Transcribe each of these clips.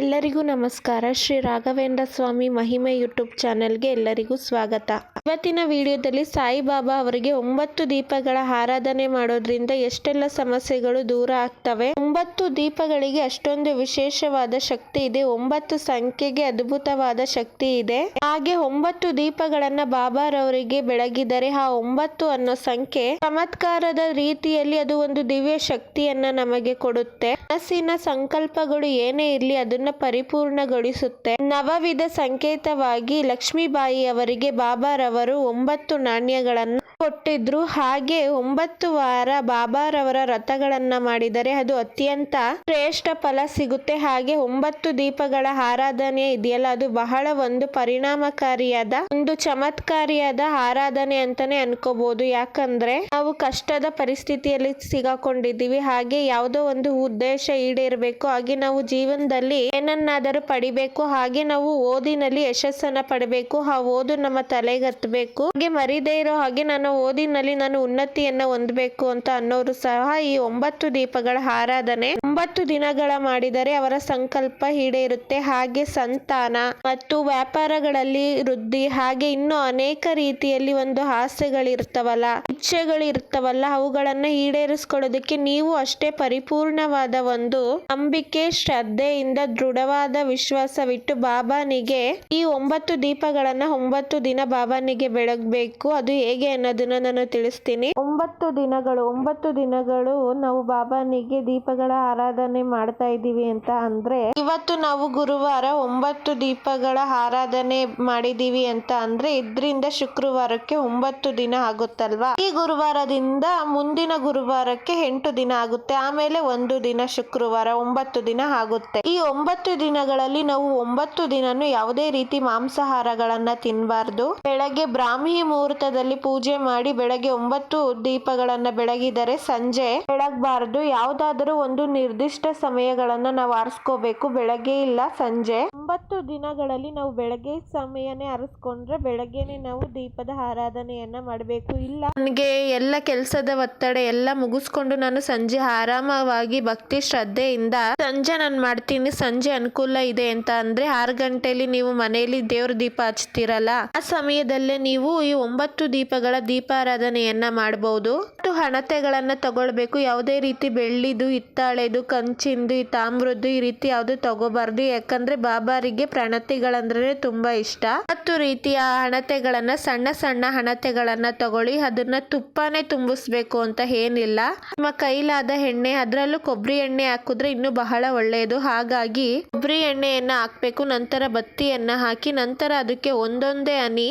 ಎಲ್ಲರಿಗೂ ನಮಸ್ಕಾರ. ಶ್ರೀ ರಾಘವೇಂದ್ರ ಸ್ವಾಮಿ ಮಹಿಮೆ ಯೂಟ್ಯೂಬ್ ಚಾನೆಲ್ಗೆ ಎಲ್ಲರಿಗೂ ಸ್ವಾಗತ. ಇವತ್ತಿನ ವಿಡಿಯೋದಲ್ಲಿ ಸಾಯಿಬಾಬಾ ಅವರಿಗೆ ಒಂಬತ್ತು ದೀಪಗಳ ಆರಾಧನೆ ಮಾಡೋದ್ರಿಂದ ಎಷ್ಟೆಲ್ಲ ಸಮಸ್ಯೆಗಳು ದೂರ ಆಗ್ತವೆ? ಒಂಬತ್ತು ದೀಪಗಳಿಗೆ ಅಷ್ಟೊಂದು ವಿಶೇಷವಾದ ಶಕ್ತಿ ಇದೆ. ಒಂಬತ್ತು ಸಂಖ್ಯೆಗೆ ಅದ್ಭುತವಾದ ಶಕ್ತಿ ಇದೆ. ಹಾಗೆ ಒಂಬತ್ತು ದೀಪಗಳನ್ನ ಬಾಬಾರವರಿಗೆ ಬೆಳಗಿದರೆ ಆ ಒಂಬತ್ತು ಅನ್ನೋ ಸಂಖ್ಯೆ ಚಮತ್ಕಾರದ ರೀತಿಯಲ್ಲಿ ಅದು ಒಂದು ದಿವ್ಯ ಶಕ್ತಿಯನ್ನ ನಮಗೆ ಕೊಡುತ್ತೆ. ಮನಸ್ಸಿನ ಸಂಕಲ್ಪಗಳು ಏನೇ ಇರಲಿ ಅದನ್ನ ಪರಿಪೂರ್ಣಗೊಳಿಸುತ್ತೆ. ನವವಿಧ ಸಂಕೇತವಾಗಿ ಲಕ್ಷ್ಮೀಬಾಯಿ ಅವರಿಗೆ ಬಾಬಾರವರು ಒಂಬತ್ತು ನಾಣ್ಯಗಳನ್ನು ಕೊಟ್ಟಿದ್ರು. ಹಾಗೆ ಒಂಬತ್ತು ವಾರ ಬಾಬಾರವರ ವ್ರತಗಳನ್ನ ಮಾಡಿದರೆ ಅದು ಅತ್ಯಂತ ಶ್ರೇಷ್ಠ ಫಲ ಸಿಗುತ್ತೆ. ಹಾಗೆ ಒಂಬತ್ತು ದೀಪಗಳ ಆರಾಧನೆ ಇದೆಯಲ್ಲ, ಅದು ಬಹಳ ಒಂದು ಪರಿಣಾಮಕಾರಿಯಾದ, ಒಂದು ಚಮತ್ಕಾರಿಯಾದ ಆರಾಧನೆ ಅಂತಾನೆ ಅನ್ಕೋಬಹುದು ಯಾಕಂದ್ರೆ ನಾವು ಕಷ್ಟದ ಪರಿಸ್ಥಿತಿಯಲ್ಲಿ ಸಿಗಾಕೊಂಡಿದ್ದೀವಿ. ಹಾಗೆ ಯಾವುದೋ ಒಂದು ಉದ್ದೇಶ ಈಡೇರಬೇಕು. ಹಾಗೆ ನಾವು ಜೀವನದಲ್ಲಿ ಏನನ್ನಾದರೂ ಪಡಿಬೇಕು. ಹಾಗೆ ನಾವು ಓದಿನಲ್ಲಿ ಯಶಸ್ಸನ್ನ ಪಡಬೇಕು. ಆ ಓದು ನಮ್ಮ ತಲೆಗತ್ತಬೇಕು ಹಾಗೆ ಮರಿದೇ ಇರೋ ಹಾಗೆ ನಾನು ಓದಿನಲ್ಲಿ ನಾನು ಉನ್ನತಿಯನ್ನ ಹೊಂದಬೇಕು ಅಂತ ಅನ್ನೋರು ಸಹ ಈ ಒಂಬತ್ತು ದೀಪಗಳ ಆರಾಧನೆ ಒಂಬತ್ತು ದಿನಗಳ ಮಾಡಿದರೆ ಅವರ ಸಂಕಲ್ಪ ಈಡೇರುತ್ತೆ. ಹಾಗೆ ಸಂತಾನ ಮತ್ತು ವ್ಯಾಪಾರಗಳಲ್ಲಿ ವೃದ್ಧಿ, ಹಾಗೆ ಇನ್ನೂ ಅನೇಕ ರೀತಿಯಲ್ಲಿ ಒಂದು ಆಸೆಗಳಿರ್ತವಲ್ಲ, ಇಚ್ಛೆಗಳಿರ್ತವಲ್ಲ, ಅವುಗಳನ್ನ ಈಡೇರಿಸ್ಕೊಳ್ಳೋದಕ್ಕೆ ನೀವು ಅಷ್ಟೇ ಪರಿಪೂರ್ಣವಾದ ಒಂದು ನಂಬಿಕೆ, ಶ್ರದ್ಧೆಯಿಂದ ದೃಢವಾದ ವಿಶ್ವಾಸವಿಟ್ಟು ಬಾಬಾನಿಗೆ ಈ ಒಂಬತ್ತು ದೀಪಗಳನ್ನ ಒಂಬತ್ತು ದಿನ ಬಾಬಾನಿಗೆ ಬೆಳಗ್ಬೇಕು. ಅದು ಹೇಗೆ ಅನ್ನೋದನ್ನ ನಾನು ತಿಳಿಸ್ತೀನಿ. ಒಂಬತ್ತು ದಿನಗಳು ಒಂಬತ್ತು ದಿನಗಳು ನಾವು ಬಾಬಾನಿಗೆ ದೀಪಗಳ ಆರಾಧನೆ ಮಾಡ್ತಾ ಇದ್ದೀವಿ ಅಂತ ಅಂದ್ರೆ, ಇವತ್ತು ನಾವು ಗುರುವಾರ ಒಂಬತ್ತು ದೀಪಗಳ ಆರಾಧನೆ ಮಾಡಿದೀವಿ ಅಂತ ಅಂದ್ರೆ, ಇದ್ರಿಂದ ಶುಕ್ರವಾರಕ್ಕೆ ಒಂಬತ್ತು ದಿನ ಆಗುತ್ತಲ್ವಾ? ಈ ಗುರುವಾರದಿಂದ ಮುಂದಿನ ಗುರುವಾರಕ್ಕೆ ಎಂಟು ದಿನ ಆಗುತ್ತೆ, ಆಮೇಲೆ ಒಂದು ದಿನ ಶುಕ್ರವಾರ ಒಂಬತ್ತು ದಿನ ಆಗುತ್ತೆ. ಈ ಒಂಬತ್ತು ದಿನಗಳಲ್ಲಿ ನಾವು ಒಂಬತ್ತು ದಿನನು ಯಾವುದೇ ರೀತಿ ಮಾಂಸಾಹಾರಗಳನ್ನ ತಿನ್ನಬಾರ್ದು ಬೆಳಗ್ಗೆ ಬ್ರಾಹ್ಮಿ ಮುಹೂರ್ತದಲ್ಲಿ ಪೂಜೆ ಮಾಡಿ ಬೆಳಗ್ಗೆ ಒಂಬತ್ತು ದೀಪಗಳನ್ನ ಬೆಳಗಿದರೆ ಸಂಜೆ ಬೆಳಗಬಾರದು. ಯಾವುದಾದರೂ ಒಂದು ನಿರ್ದಿಷ್ಟ ಸಮಯಗಳನ್ನ ನಾವು ಆರಿಸ್ಕೋಬೇಕು. ಬೆಳಗ್ಗೆ ಇಲ್ಲ, ಸಂಜೆ. ಒಂಬತ್ತು ದಿನಗಳಲ್ಲಿ ನಾವು ಬೆಳಗ್ಗೆ ಸಮಯನೇ ಆರಿಸ್ಕೊಂಡ್ರೆ ಬೆಳಗ್ಗೆನೆ ನಾವು ದೀಪದ ಆರಾಧನೆಯನ್ನ ಮಾಡಬೇಕು. ಇಲ್ಲ. ನನಗೆ ಎಲ್ಲ ಕೆಲಸದ ಒತ್ತಡ ಎಲ್ಲ ಮುಗಿಸ್ಕೊಂಡು ನಾನು ಸಂಜೆ ಆರಾಮವಾಗಿ ಭಕ್ತಿ ಶ್ರದ್ಧೆಯಿಂದ ಸಂಜೆ ನಾನು ಮಾಡ್ತೀನಿ, ಸಂಜೆ ಅನುಕೂಲ ಇದೆ ಅಂತ ಅಂದ್ರೆ ಆರು ಗಂಟೆಲಿ ನೀವು ಮನೆಯಲ್ಲಿ ದೇವ್ರ ದೀಪ ಹಚ್ತಿರಲ್ಲ, ಆ ಸಮಯದಲ್ಲೇ ನೀವು ಈ ಒಂಬತ್ತು ದೀಪಗಳ ದೀಪಾರಾಧನೆಯನ್ನ ಮಾಡಬಹುದು ಮತ್ತು ಹಣತೆಗಳನ್ನ ತಗೊಳ್ಬೇಕು. ಯಾವುದೇ ರೀತಿ ಬೆಳ್ಳಿದು, ಹಿತ್ತಾಳೆದು, ಕಂಚಿಂದು ತಾಮ್ರದ್ದು ಈ ರೀತಿ ಯಾವುದು ತಗೋಬಾರ್ದು. ಯಾಕಂದ್ರೆ ಬಾಬಾರಿಗೆ ಪ್ರಣತಿಗಳಂದ್ರೆ ತುಂಬಾ ಇಷ್ಟ. ಹತ್ತು ರೀತಿಯ ಹಣತೆಗಳನ್ನ, ಸಣ್ಣ ಸಣ್ಣ ಹಣತೆಗಳನ್ನ ತಗೊಳ್ಳಿ. ಅದನ್ನ ತುಪ್ಪನೇ ತುಂಬಿಸ್ಬೇಕು ಅಂತ ಏನಿಲ್ಲ. ನಿಮ್ಮ ಕೈಲಾದ ಎಣ್ಣೆ, ಅದರಲ್ಲೂ ಕೊಬ್ಬರಿ ಎಣ್ಣೆ ಹಾಕಿದ್ರೆ ಇನ್ನು ಬಹಳ ಒಳ್ಳೆಯದು. ಹಾಗಾಗಿ ಕೊಬ್ಬರಿ ಎಣ್ಣೆಯನ್ನ ಹಾಕ್ಬೇಕು, ನಂತರ ಬತ್ತಿಯನ್ನ ಹಾಕಿ, ನಂತರ ಅದಕ್ಕೆ ಒಂದೊಂದೇ ಹನಿ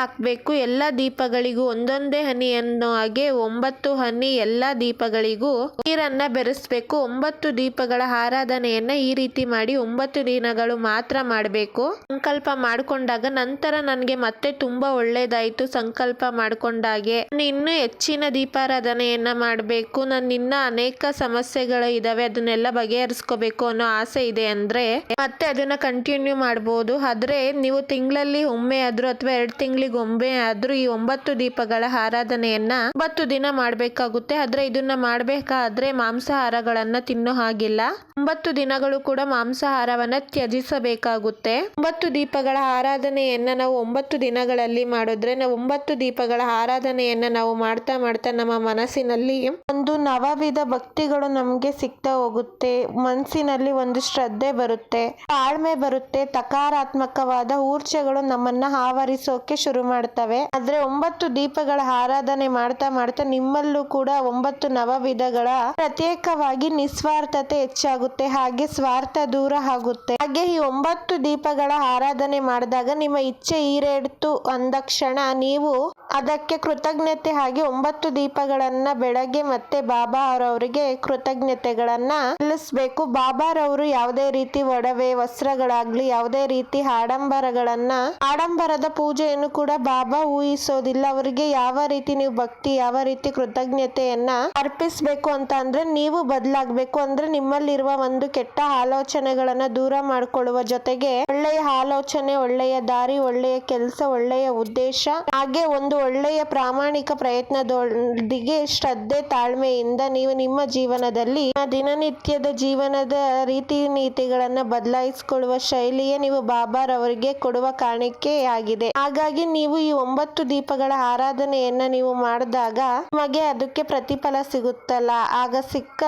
ಹಾಕ್ಬೇಕು. ಎಲ್ಲಾ ದೀಪಗಳಿಗೂ ಒಂದೊಂದೇ ಹನಿ ಅನ್ನೋ ಹಾಗೆ ಒಂಬತ್ತು ಹನಿ ಎಲ್ಲ ದೀಪಗಳಿಗೂ ನೀರನ್ನ ಬೆರೆಸ್ಬೇಕು. ಒಂಬತ್ತು ದೀಪಗಳ ಆರಾಧನೆಯನ್ನ ಈ ರೀತಿ ಮಾಡಿ ಒಂಬತ್ತು ದಿನಗಳು ಮಾತ್ರ ಮಾಡಬೇಕು. ಸಂಕಲ್ಪ ಮಾಡ್ಕೊಂಡಾಗ ನಂತರ ನನಗೆ ಮತ್ತೆ ತುಂಬಾ ಒಳ್ಳೇದಾಯ್ತು ಸಂಕಲ್ಪ ಮಾಡ್ಕೊಂಡಾಗೆ. ನಾನು ಇನ್ನೂ ಹೆಚ್ಚಿನ ದೀಪಾರಾಧನೆಯನ್ನ ಮಾಡಬೇಕು. ನನ್ನ ಇನ್ನ ಅನೇಕ ಸಮಸ್ಯೆಗಳು ಇದಾವೆ, ಅದನ್ನೆಲ್ಲ ಬಗೆಹರಿಸ್ಕೋಬೇಕು ಅನ್ನೋ ಆಸೆ ಇದೆ ಅಂದ್ರೆ ಮತ್ತೆ ಅದನ್ನ ಕಂಟಿನ್ಯೂ ಮಾಡ್ಬೋದು. ಆದ್ರೆ ನೀವು ತಿಂಗಳಲ್ಲಿ ಒಮ್ಮೆ ಆದ್ರೂ ಅಥವಾ ಎರಡು ತಿಂಗಳಿಗೆ ಒಮ್ಮೆ ಆದ್ರೂ ಈ ಒಂಬತ್ತು ದೀಪಗಳ ಆರಾಧನೆಯನ್ನ ಒಂಬತ್ತು ದಿನ ಮಾಡಬೇಕಾಗುತ್ತೆ. ಆದ್ರೆ ಇದನ್ನ ಮಾಡಬೇಕಾದ್ರೆ ಮಾಂಸಾಹಾರಗಳನ್ನು ತಿನ್ನೋ ಹಾಗಿಲ್ಲ. ಒಂಬತ್ತು ದಿನಗಳು ಕೂಡ ಮಾಂಸಾಹಾರವನ್ನ ತ್ಯಜಿಸಬೇಕಾಗುತ್ತೆ. ಒಂಬತ್ತು ದೀಪಗಳ ಆರಾಧನೆಯನ್ನ ನಾವು ಒಂಬತ್ತು ದಿನಗಳಲ್ಲಿ ಮಾಡಿದ್ರೆ, ನಾವು ಒಂಬತ್ತು ದೀಪಗಳ ಆರಾಧನೆಯನ್ನ ನಾವು ಮಾಡ್ತಾ ಮಾಡ್ತಾ ನಮ್ಮ ಮನಸ್ಸಿನಲ್ಲಿ ಒಂದು ನವವಿಧ ಭಕ್ತಿಗಳು ನಮಗೆ ಸಿಗ್ತಾ ಹೋಗುತ್ತೆ. ಮನಸ್ಸಿನಲ್ಲಿ ಒಂದು ಶ್ರದ್ಧೆ ಬರುತ್ತೆ. ತಾಳ್ಮೆ ಬರುತ್ತೆ. ತಕಾರಾತ್ಮಕವಾದ ಊರ್ಜೆಗಳು ನಮ್ಮನ್ನ ಆವರಿಸೋಕೆ ಶುರು ಮಾಡ್ತವೆ. ಆದ್ರೆ ಒಂಬತ್ತು ದೀಪಗಳ ಆರಾಧನೆ ಮಾಡ್ತಾ ಮಾಡ್ತಾ ನಿಮ್ಮಲ್ಲೂ ಕೂಡ ಒಂಬತ್ತು ನವ ವಿಧಗಳ ಪ್ರತ್ಯೇಕವಾಗಿ ನಿಸ್ವಾರ್ಥತೆ ಹೆಚ್ಚಾಗುತ್ತೆ. ಹಾಗೆ ಸ್ವಾರ್ಥ ದೂರ ಆಗುತ್ತೆ. ಹಾಗೆ ಈ ಒಂಬತ್ತು ದೀಪಗಳ ಆರಾಧನೆ ಮಾಡಿದಾಗ ನಿಮ್ಮ ಇಚ್ಛೆ ಈರೇಡ್ತು ಅಂದ ಕ್ಷಣ ನೀವು ಅದಕ್ಕೆ ಕೃತಜ್ಞತೆ ಹಾಗೆ ಒಂಬತ್ತು ದೀಪಗಳನ್ನ ಬೆಳಗ್ಗೆ ಮತ್ತೆ ಬಾಬಾ ಅವರವರಿಗೆ ಕೃತಜ್ಞತೆಗಳನ್ನ ಸಲ್ಲಿಸ್ಬೇಕು. ಬಾಬಾರವರು ಯಾವುದೇ ರೀತಿ ಒಡವೆ, ವಸ್ತ್ರಗಳಾಗ್ಲಿ, ಯಾವುದೇ ರೀತಿ ಆಡಂಬರಗಳನ್ನ, ಆಡಂಬರದ ಪೂಜೆಯನ್ನು ಕೂಡ ಬಾಬಾ ಊಹಿಸೋದಿಲ್ಲ. ಅವರಿಗೆ ಯಾವ ರೀತಿ ನೀವು ಭಕ್ತಿ ರೀತಿ ಕೃತಜ್ಞತೆಯನ್ನ ಅರ್ಪಿಸ್ಬೇಕು ಅಂತ ಅಂದ್ರೆ ನೀವು ಬದಲಾಗಬೇಕು ಅಂದ್ರೆ ನಿಮ್ಮಲ್ಲಿರುವ ಒಂದು ಕೆಟ್ಟ ಆಲೋಚನೆಗಳನ್ನ ದೂರ ಮಾಡ್ಕೊಳ್ಳುವ ಜೊತೆಗೆ ಒಳ್ಳೆಯ ಆಲೋಚನೆ, ಒಳ್ಳೆಯ ದಾರಿ, ಒಳ್ಳೆಯ ಕೆಲಸ, ಒಳ್ಳೆಯ ಉದ್ದೇಶ, ಹಾಗೆ ಒಂದು ಒಳ್ಳೆಯ ಪ್ರಾಮಾಣಿಕ ಪ್ರಯತ್ನದೊಂದಿಗೆ ಶ್ರದ್ಧೆ, ತಾಳ್ಮೆಯಿಂದ ನೀವು ನಿಮ್ಮ ಜೀವನದಲ್ಲಿ ದಿನನಿತ್ಯದ ಜೀವನದ ರೀತಿ ನೀತಿಗಳನ್ನ ಬದಲಾಯಿಸಿಕೊಳ್ಳುವ ಶೈಲಿಯೇ ನೀವು ಬಾಬಾರವರಿಗೆ ಕೊಡುವ ಕಾಣಿಕೆಯಾಗಿದೆ. ಹಾಗಾಗಿ ನೀವು ಈ ಒಂಬತ್ತು ದೀಪಗಳ ಆರಾಧನೆಯನ್ನ ನೀವು ಮಾಡಿದಾಗ ನಿಮಗೆ ಅದಕ್ಕೆ ಪ್ರತಿಫಲ ಸಿಗುತ್ತಲ್ಲ. ಆಗ ಸಿಕ್ಕ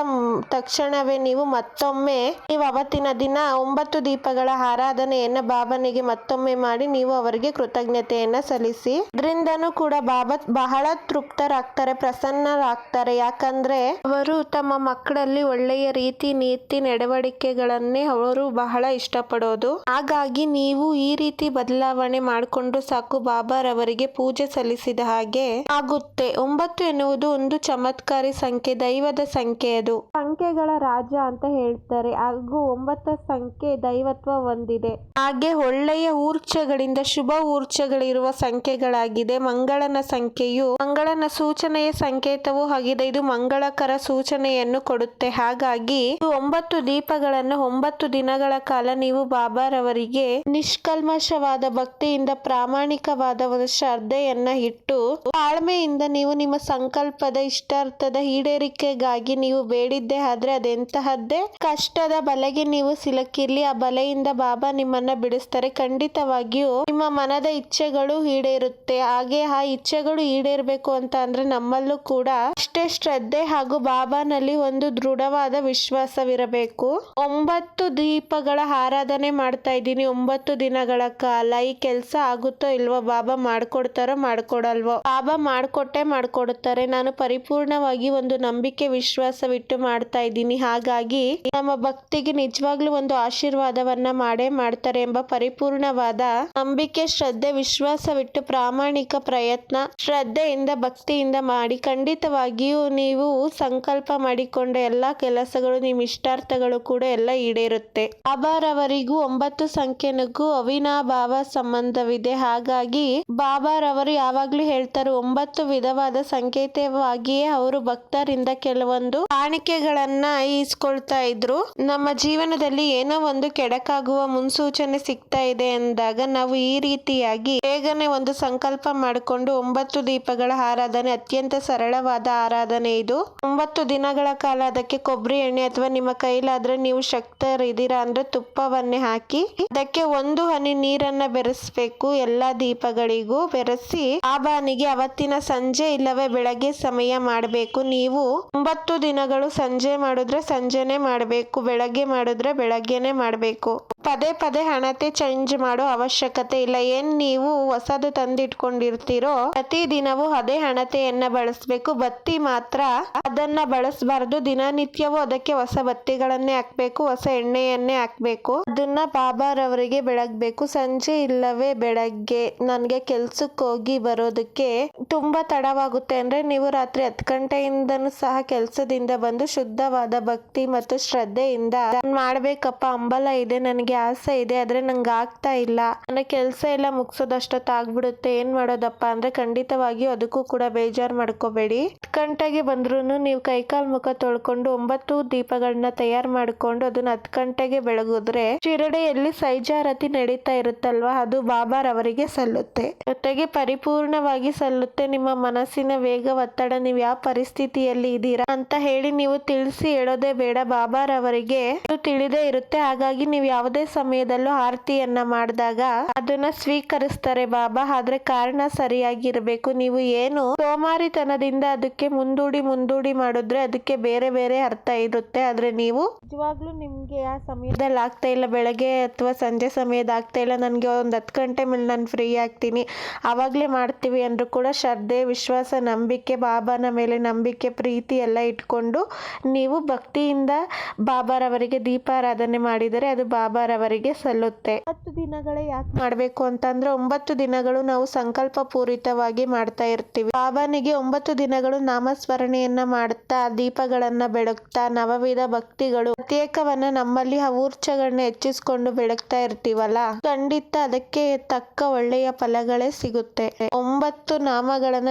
ತಕ್ಷಣವೇ ನೀವು ಮತ್ತೊಮ್ಮೆ, ನೀವು ಅವತ್ತಿನ ದಿನ ಒಂಬತ್ತು ದೀಪಗಳ ಆರಾಧನೆಯನ್ನ ಬಾಬನಿಗೆ ಮತ್ತೊಮ್ಮೆ ಮಾಡಿ ನೀವು ಅವರಿಗೆ ಕೃತಜ್ಞತೆಯನ್ನ ಸಲ್ಲಿಸಿ. ಇದರಿಂದನೂ ಕೂಡ ಬಾಬಾ ಬಹಳ ತೃಪ್ತರಾಗ್ತಾರೆ, ಪ್ರಸನ್ನರಾಗ್ತಾರೆ. ಯಾಕಂದ್ರೆ ಅವರು ತಮ್ಮ ಮಕ್ಕಳಲ್ಲಿ ಒಳ್ಳೆಯ ರೀತಿ ನೀತಿ ನಡವಳಿಕೆಗಳನ್ನೇ ಅವರು ಬಹಳ ಇಷ್ಟಪಡೋದು. ಹಾಗಾಗಿ ನೀವು ಈ ರೀತಿ ಬದಲಾವಣೆ ಮಾಡಿಕೊಂಡು ಸಾಕು, ಬಾಬಾರವರಿಗೆ ಪೂಜೆ ಸಲ್ಲಿಸಿದ ಹಾಗೆ ಆಗುತ್ತೆ. ಒಂಬತ್ತು ಎನ್ನುವುದು ಒಂದು ಚಮತ್ಕಾರಿ ಸಂಖ್ಯೆ, ದೈವದ ಸಂಖ್ಯೆ ಅದು. ಸಂಖ್ಯೆಗಳ ರಾಜ ಅಂತ ಹೇಳ್ತಾರೆ. ಹಾಗೂ ಒಂಬತ್ತ ಸಂಖ್ಯೆ ದೈವತ್ವ ಹೊಂದಿದೆ. ಹಾಗೆ ಒಳ್ಳೆಯ ಊರ್ಜೆಗಳಿಂದ ಶುಭ ಊರ್ಜೆಗಳಿರುವ ಸಂಖ್ಯೆಗಳಾಗಿದೆ. ಮಂಗಳನ ಸಂಖ್ಯೆಯು ಮಂಗಳನ ಸೂಚನೆಯ ಸಂಕೇತವೂ ಆಗಿದೆ. ಇದು ಮಂಗಳಕರ ಸೂಚನೆಯನ್ನು ಕೊಡುತ್ತೆ. ಹಾಗಾಗಿ ಒಂಬತ್ತು ದೀಪಗಳನ್ನು ಒಂಬತ್ತು ದಿನಗಳ ಕಾಲ ನೀವು ಬಾಬಾರವರಿಗೆ ನಿಷ್ಕಲ್ಮಶವಾದ ಭಕ್ತಿಯಿಂದ ಪ್ರಾಮಾಣಿಕವಾದ ಒಂದು ಶ್ರದ್ಧೆಯನ್ನ ಇಟ್ಟು ತಾಳ್ಮೆಯಿಂದ ನೀವು ನಿಮ್ಮ ಸಂಕಲ್ಪದ ಇಷ್ಟಾರ್ಥದ ಈಡೇರಿಕೆಗಾಗಿ ನೀವು ಬೇಡಿದ್ದೆ ಆದ್ರೆ ಅದೆಂತಹದ್ದೇ ಕಷ್ಟದ ಬಲೆಗೆ ನೀವು ಸಿಲುಕಿರ್ಲಿ. ಆ ಬಲೆಯಿಂದ ಬಾಬಾ ನಿಮ್ಮನ್ನ ಬಿಡಿಸ್ತಾರೆ. ಖಂಡಿತವಾಗಿಯೂ ನಿಮ್ಮ ಮನದ ಇಚ್ಛೆಗಳು ಈಡೇರುತ್ತೆ. ಹಾಗೆ ಆ ಇಚ್ಛೆಗಳು ಈಡೇರ್ಬೇಕು ಅಂತ ಅಂದ್ರೆ ನಮ್ಮಲ್ಲೂ ಕೂಡ ಅಷ್ಟೇ ಶ್ರದ್ಧೆ ಹಾಗೂ ಬಾಬಾನಲ್ಲಿ ಒಂದು ದೃಢವಾದ ವಿಶ್ವಾಸವಿರಬೇಕು. ಒಂಬತ್ತು ದೀಪಗಳ ಆರಾಧನೆ ಮಾಡ್ತಾ ಇದ್ದೀನಿ. ಒಂಬತ್ತು ದಿನಗಳ ಕಾಲ ಈ ಕೆಲಸ ಆಗುತ್ತೋ ಇಲ್ವೋ ಬಾಬಾ ಮಾಡ್ಕೊಡ್ತಾರೋ ಮಾಡ್ಕೊಡಲ್ವೋ. ಬಾಬಾ ಮಾಡ್ಕೊಟ್ಟೆ ಮಾಡ್ಕೊಡುತ್ತಾರೆ ನಾನು ಪರಿಪೂರ್ಣವಾಗಿ ಒಂದು ನಂಬಿಕೆ ವಿಶ್ವಾಸವಿಟ್ಟು ಮಾಡ್ತಾ ಇದ್ದೀನಿ. ಹಾಗಾಗಿ ನಮ್ಮ ಭಕ್ತಿಗೆ ನಿಜವಾಗ್ಲೂ ಒಂದು ಆಶೀರ್ವಾದವನ್ನ ಮಾಡೇ ಮಾಡ್ತಾರೆ ಎಂಬ ಪರಿಪೂರ್ಣವಾದ ನಂಬಿಕೆ, ಶ್ರದ್ಧೆ ವಿಶ್ವಾಸವಿಟ್ಟು ಪ್ರಾಮಾಣಿಕ ಪ್ರಯತ್ನ, ಶ್ರದ್ಧೆಯಿಂದ, ಭಕ್ತಿಯಿಂದ ಮಾಡಿ ಖಂಡಿತವಾಗಿಯೂ ನೀವು ಸಂಕಲ್ಪ ಮಾಡಿಕೊಂಡ ಎಲ್ಲಾ ಕೆಲಸಗಳು, ನಿಮ್ಮ ಇಷ್ಟಾರ್ಥಗಳು ಕೂಡ ಎಲ್ಲ ಈಡೇರುತ್ತೆ. ಬಾಬಾರವರಿಗೂ ಒಂಬತ್ತು ಸಂಖ್ಯೆನಿಗೂ ಅವಿನಾಭಾವ ಸಂಬಂಧವಿದೆ. ಹಾಗಾಗಿ ಬಾಬಾರವರು ಯಾವಾಗ್ಲೂ ಹೇಳ್ತಾರೆ, ಒಂಬತ್ತು ವಿಧವಾದ ಸಂಕೇತವಾಗಿಯೇ ಅವರು ಭಕ್ತರಿಂದ ಕೆಲವೊಂದು ಕಾಣಿಕೆಗಳನ್ನ ಈಸ್ಕೊಳ್ತಾ ಇದ್ರು. ನಮ್ಮ ಜೀವನದಲ್ಲಿ ಏನೋ ಒಂದು ಕೆಡಕಾಗುವ ಮುನ್ಸೂಚನೆ ಸಿಗ್ತಾ ಇದೆ ಎಂದಾಗ ನಾವು ಈ ರೀತಿಯಾಗಿ ಬೇಗನೆ ಒಂದು ಸಂಕಲ್ಪ ಮಾಡಿಕೊಂಡು ಒಂಬತ್ತು ದೀಪಗಳ ಆರಾಧನೆ, ಅತ್ಯಂತ ಸರಳವಾದ ಆರಾಧನೆ ಇದು. ಒಂಬತ್ತು ದಿನಗಳ ಕಾಲ ಅದಕ್ಕೆ ಕೊಬ್ಬರಿ ಎಣ್ಣೆ ಅಥವಾ ನಿಮ್ಮ ಕೈಲಾದ್ರೆ ನೀವು ಶಕ್ತರಿದ್ದೀರಾ ಅಂದ್ರೆ ತುಪ್ಪವನ್ನೇ ಹಾಕಿ ಅದಕ್ಕೆ ಒಂದು ಹನಿ ನೀರನ್ನ ಬೆರೆಸ್ಬೇಕು ಎಲ್ಲಾ ದೀಪಗಳಿಗೂ. ಬೆರೆಸಿ ಆ ಬಾನಿಗೆ ಅವತ್ತಿನ ಸಂಜೆ ಇಲ್ಲವೇ ಬೆಳಗ್ಗೆ ಸಮಯ ಮಾಡಬೇಕು. ನೀವು ಒಂಬತ್ತು ದಿನಗಳು ಸಂಜೆ ಮಾಡಿದ್ರೆ ಸಂಜೆನೆ ಮಾಡಬೇಕು, ಬೆಳಗ್ಗೆ ಮಾಡಿದ್ರೆ ಬೆಳಗ್ಗೆನೆ ಮಾಡಬೇಕು. ಪದೇ ಪದೇ ಹಣತೆ ಚೇಂಜ್ ಮಾಡೋ ಅವಶ್ಯಕತೆ ಇಲ್ಲ. ಏನ್ ನೀವು ಹೊಸದು ತಂದಿಟ್ಕೊಂಡಿರ್ತೀರೋ ಪ್ರತಿ ದಿನವೂ ಅದೇ ಹಣತೆಯನ್ನ ಬಳಸಬೇಕು. ಬತ್ತಿ ಮಾತ್ರ ಅದನ್ನ ಬಳಸಬಾರದು. ದಿನನಿತ್ಯವೂ ಅದಕ್ಕೆ ಹೊಸ ಬತ್ತಿಗಳನ್ನೇ ಹಾಕ್ಬೇಕು, ಹೊಸ ಎಣ್ಣೆಯನ್ನೇ ಹಾಕ್ಬೇಕು. ಅದನ್ನ ಬಾಬಾರವರಿಗೆ ಬೆಳಗ್ಬೇಕು. ಸಂಜೆ ಇಲ್ಲವೇ ಬೆಳಗ್ಗೆ. ನನ್ಗೆ ಕೆಲ್ಸಕ್ಕೆ ಹೋಗಿ ಬರೋದಕ್ಕೆ ತುಂಬಾ ತಡವಾಗುತ್ತೆ. ಅಂದ್ರೆ ನೀವು ರಾತ್ರಿ ಹತ್ತು ಗಂಟೆಯಿಂದನೂ ಸಹ ಕೆಲಸದಿಂದ ಬಂದು ಶುದ್ಧವಾದ ಭಕ್ತಿ ಮತ್ತು ಶ್ರದ್ಧೆಯಿಂದ ಮಾಡಬೇಕಪ್ಪ, ಹಂಬಲ ಇದೆ, ನನಗೆ ಆಸೆ ಇದೆ, ಆದ್ರೆ ನಂಗೆ ಆಗ್ತಾ ಇಲ್ಲ. ನನ್ನ ಕೆಲಸ ಎಲ್ಲ ಮುಗಿಸೋದಷ್ಟೊತ್ತು ಆಗ್ಬಿಡುತ್ತೆ, ಏನು ಮಾಡೋದಪ್ಪ ಅಂದ್ರೆ ಖಂಡಿತವಾಗಿ ಅದಕ್ಕೂ ಕೂಡ ಬೇಜಾರು ಮಾಡ್ಕೋಬೇಡಿ. ಹತ್ತು ಗಂಟೆಗೆ ಬಂದ್ರೂ ನೀವು ಕೈಕಾಲು ಮುಖ ತೊಳ್ಕೊಂಡು ಒಂಬತ್ತು ದೀಪಗಳನ್ನ ತಯಾರು ಮಾಡ್ಕೊಂಡು ಅದನ್ನ ಹತ್ತು ಗಂಟೆಗೆ ಬೆಳಗುದ್ರೆ ಶಿರಡೆಯಲ್ಲಿ ಸೈಜಾರತಿ ನಡೀತಾ ಇರುತ್ತಲ್ವಾ, ಅದು ಬಾಬಾರವರಿಗೆ ಸಲ್ಲುತ್ತೆ. ಜೊತೆಗೆ ಪರಿಪೂರ್ಣವಾಗಿ ಸಲ್ಲುತ್ತೆ ನಿಮ್ಮ ಮನಸ್ಸಿನ ವೇಗ ಒತ್ತಡ ನೀವು ಯಾವ ಪರಿಸ್ಥಿತಿಯಲ್ಲಿ ಇದ್ದೀರಾ ಅಂತ ಹೇಳಿ ನೀವು ತಿಳಿಸಿ ಹೇಳೋದೇ ಬೇಡ. ಬಾಬಾರವರಿಗೆ ತಿಳಿದೇ ಇರುತ್ತೆ. ಹಾಗಾಗಿ ನೀವು ಯಾವುದೇ ಸಮಯದಲ್ಲೂ ಆರತಿಯನ್ನ ಮಾಡಿದಾಗ ಅದನ್ನ ಸ್ವೀಕರಿಸ್ತಾರೆ ಬಾಬಾ. ಆದ್ರೆ ಕಾರಣ ಸರಿಯಾಗಿರ್ಬೇಕು. ನೀವು ಏನು ಸೋಮಾರಿತನದಿಂದ ಅದಕ್ಕೆ ಮುಂದೂಡಿ ಮುಂದೂಡಿ ಮಾಡಿದ್ರೆ ಅದಕ್ಕೆ ಬೇರೆ ಬೇರೆ ಅರ್ಥ ಇರುತ್ತೆ. ಆದ್ರೆ ನೀವು ನಿಜವಾಗ್ಲೂ ನಿಮ್ಗೆ ಆ ಸಮಯದಲ್ಲಿ ಆಗ್ತಾ ಇಲ್ಲ. ಬೆಳಗ್ಗೆ ಅಥವಾ ಸಂಜೆ ಸಮಯದ ಆಗ್ತಾ ಇಲ್ಲ. ನನಗೆ ಒಂದು ಹತ್ತು ಗಂಟೆ ಮೇಲೆ ನಾನು ಫ್ರೀ ಆಗ್ತೀನಿ. ಅವಾಗ್ಲೇ ಮಾಡ್ತೀವಿ ಅಂದ್ರೂ ಕೂಡ ಶ್ರದ್ಧೆ, ವಿಶ್ವಾಸ ನಂಬಿಕೆ, ಬಾಬಾನ ಮೇಲೆ ನಂಬಿಕೆ, ಪ್ರೀತಿ ಎಲ್ಲ ಇಟ್ಕೊಂಡು ನೀವು ಭಕ್ತಿಯಿಂದ ಬಾಬಾರವರಿಗೆ ದೀಪಾರಾಧನೆ ಮಾಡಿದರೆ ಅದು ಬಾಬಾರವರಿಗೆ ಸಲ್ಲುತ್ತೆ. ಹತ್ತು ದಿನಗಳೇ ಯಾಕೆ ಮಾಡಬೇಕು ಅಂತಂದ್ರೆ ಒಂಬತ್ತು ದಿನಗಳು ನಾವು ಸಂಕಲ್ಪ ಪೂರಿತವಾಗಿ ಮಾಡ್ತಾ ಇರ್ತೀವಿ. ಬಾಬಾನಿಗೆ ಒಂಬತ್ತು ದಿನಗಳು ನಾಮಸ್ಮರಣೆಯನ್ನ ಮಾಡ್ತಾ, ದೀಪಗಳನ್ನ ಬೆಳಗ್ತಾ, ನವವಿಧ ಭಕ್ತಿಗಳು, ಪ್ರತ್ಯೇಕವನ್ನ ನಮ್ಮಲ್ಲಿ ಆ ಊರ್ಚಗಳನ್ನ ಹೆಚ್ಚಿಸ್ಕೊಂಡು ಬೆಳಗ್ತಾ ಇರ್ತೀವಲ್ಲ, ಖಂಡಿತ ಅದಕ್ಕೆ ತಕ್ಕ ಒಳ್ಳೆಯ ಫಲಗಳೇ ಸಿಗುತ್ತೆ. ಒಂಬತ್ತು ನಾಮಗಳನ್ನ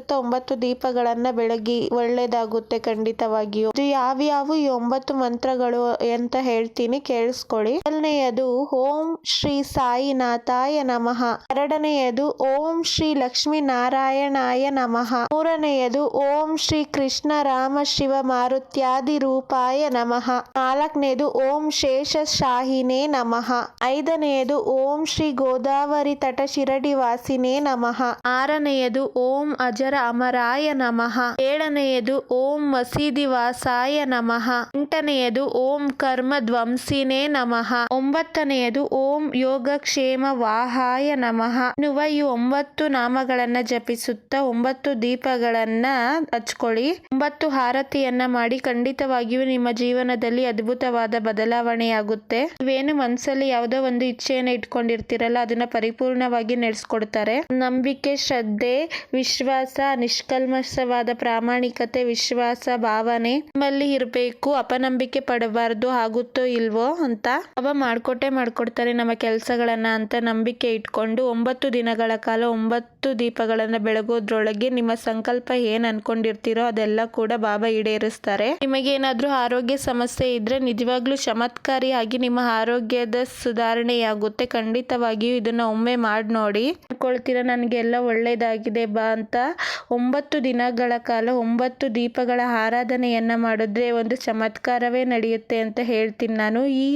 ಜಪಿಸುತ್ತಾ ಒಂಬತ್ತು ದೀಪಗಳನ್ನ ಬೆಳಗಿ ಒಳ್ಳೇದಾಗುತ್ತೆ ಖಂಡಿತವಾಗಿಯೂ. ಇದು ಯಾವ್ಯಾವು ಈ ಒಂಬತ್ತು ಮಂತ್ರಗಳು ಅಂತ ಹೇಳ್ತೀನಿ, ಕೇಳಿಸ್ಕೊಳ್ಳಿ. ಮೊದಲನೆಯದು ಓಂ ಶ್ರೀ ಸಾಯಿನಾಥಾಯ ನಮಃ. ಎರಡನೆಯದು, ಓಂ ಶ್ರೀ ಲಕ್ಷ್ಮೀ ನಾರಾಯಣಾಯ ನಮಃ. ಮೂರನೆಯದು, ಓಂ ಶ್ರೀ ಕೃಷ್ಣ ರಾಮ ಶಿವ ಮಾರುತ್ಯಾದಿ ರೂಪಾಯ ನಮಃ. ನಾಲ್ಕನೆಯದು ಓಂ ಶೇಷ ಶಾಹಿನೇ ನಮಃ. ಐದನೆಯದು, ಓಂ ಶ್ರೀ ಗೋದಾವರಿ ತಟ ಶಿರಡಿ ವಾಸಿನೇ ನಮಃ. ಆರನೆಯದು, ಓಂ ಅಜರ ಅಮರಾಯ ನಮಃ. ಏಳನೆಯದು ಓಂ ಮಸೀದಿ ವಾಸಾಯ ನಮಃ. ಎಂಟನೆಯದು ಓಂ ಕರ್ಮ ಧ್ವಂಸಿನೇ ನಮಃ. ಒಂಬತ್ತನೆಯದು ಓಂ ಯೋಗಕ್ಷೇಮ ವಾಹಾಯ ನಮಃ. ನುವ ಈ ಒಂಬತ್ತು ನಾಮಗಳನ್ನ ಜಪಿಸುತ್ತಾ ಒಂಬತ್ತು ದೀಪಗಳನ್ನ ಹಚ್ಕೊಳ್ಳಿ. ಒಂಬತ್ತು ಹಾರತಿಯನ್ನ ಮಾಡಿ ಖಂಡಿತವಾಗಿಯೂ ನಿಮ್ಮ ಜೀವನದಲ್ಲಿ ಅದ್ಭುತವಾದ ಬದಲಾವಣೆಯಾಗುತ್ತೆ. ನೀವೇನು ಮನಸ್ಸಲ್ಲಿ ಯಾವುದೋ ಒಂದು ಇಚ್ಛೆಯನ್ನ ಇಟ್ಕೊಂಡಿರ್ತೀರಲ್ಲ, ಅದನ್ನ ಪರಿಪೂರ್ಣವಾಗಿ ನಡೆಸ್ಕೊಡ್ತಾರೆ. ನಂಬಿಕೆ, ಶ್ರದ್ಧೆ, ವಿಶ್ವಾಸ, ನಿಷ್ಕಲ್ಮಶವಾದ ಪ್ರಾಮಾಣಿಕತೆ, ವಿಶ್ವಾಸ, ಭಾವನೆ ನಿಮ್ಮಲ್ಲಿ ಇರಬೇಕು. ಅಪನಂಬಿಕೆ ಪಡಬಾರ್ದು ಆಗುತ್ತೋ ಇಲ್ವೋ ಅಂತ. ಅವ ಮಾಡ್ಕೊಟ್ಟೆ ಮಾಡ್ಕೊಡ್ತಾರೆ ನಮ್ಮ ಕೆಲಸಗಳನ್ನ ಅಂತ ನಂಬಿಕೆ ಇಟ್ಕೊಂಡು ಒಂಬತ್ತು ದಿನಗಳ ಕಾಲ ಒಂಬತ್ತು ದೀಪಗಳನ್ನ ಬೆಳಗೋದ್ರೊಳಗೆ ನಿಮ್ಮ ಸಂಕಲ್ಪ ಏನ್ ಅನ್ಕೊಂಡಿರ್ತೀರೋ ಅದೆಲ್ಲ ಕೂಡ ಬಾಬಾ ಈಡೇರಿಸ್ತಾರೆ. ನಿಮಗೇನಾದ್ರೂ ಆರೋಗ್ಯ ಸಮಸ್ಯೆ ಇದ್ರೆ ನಿಜವಾಗ್ಲೂ ಚಮತ್ಕಾರಿಯಾಗಿ ನಿಮ್ಮ ಆರೋಗ್ಯದ ಸುಧಾರಣೆಯಾಗುತ್ತೆ. ಖಂಡಿತವಾಗಿಯೂ ಇದನ್ನ ಒಮ್ಮೆ ಮಾಡಿ ನೋಡಿ. ಅನ್ಕೊಳ್ತೀರಾ ನನಗೆಲ್ಲ ಒಳ್ಳೇದಾಗಿದೆ, ಬಾ ಅಂತ. ಒಂಬತ್ತು ದಿನಗಳ ಕಾಲ ಒಂಬತ್ತು ದೀಪಗಳ ಆರಾಧನೆಯನ್ನ ಮಾಡಿದ್ರೆ ಒಂದು ಚಮತ್ಕಾರವೇ ನಡೆಯುತ್ತೆ ಅಂತ ಹೇಳ್ತೀನಿ ನಾನು. ಈ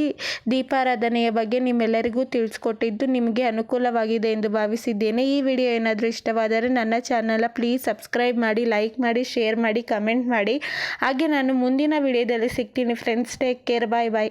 ದೀಪಾರಾಧನೆಯ ಬಗ್ಗೆ ನಿಮ್ಮೆಲ್ಲರಿಗೂ ತಿಳಿಸ್ಕೊಟ್ಟಿದ್ದು ನಿಮಗೆ ಅನುಕೂಲವಾಗಿದೆ ಎಂದು ಭಾವಿಸಿದ್ದೇನೆ. ಈ ವಿಡಿಯೋ ಏನಾದರೂ ಇಷ್ಟವಾದರೆ ನನ್ನ ಚಾನಲ ಪ್ಲೀಸ್ ಸಬ್ಸ್ಕ್ರೈಬ್ ಮಾಡಿ, ಲೈಕ್ ಮಾಡಿ, ಶೇರ್ ಮಾಡಿ, ಕಮೆಂಟ್ ಮಾಡಿ. ಹಾಗೆ ನಾನು ಮುಂದಿನ ವಿಡಿಯೋದಲ್ಲಿ ಸಿಗ್ತೀನಿ. Friends, take care. Bye bye.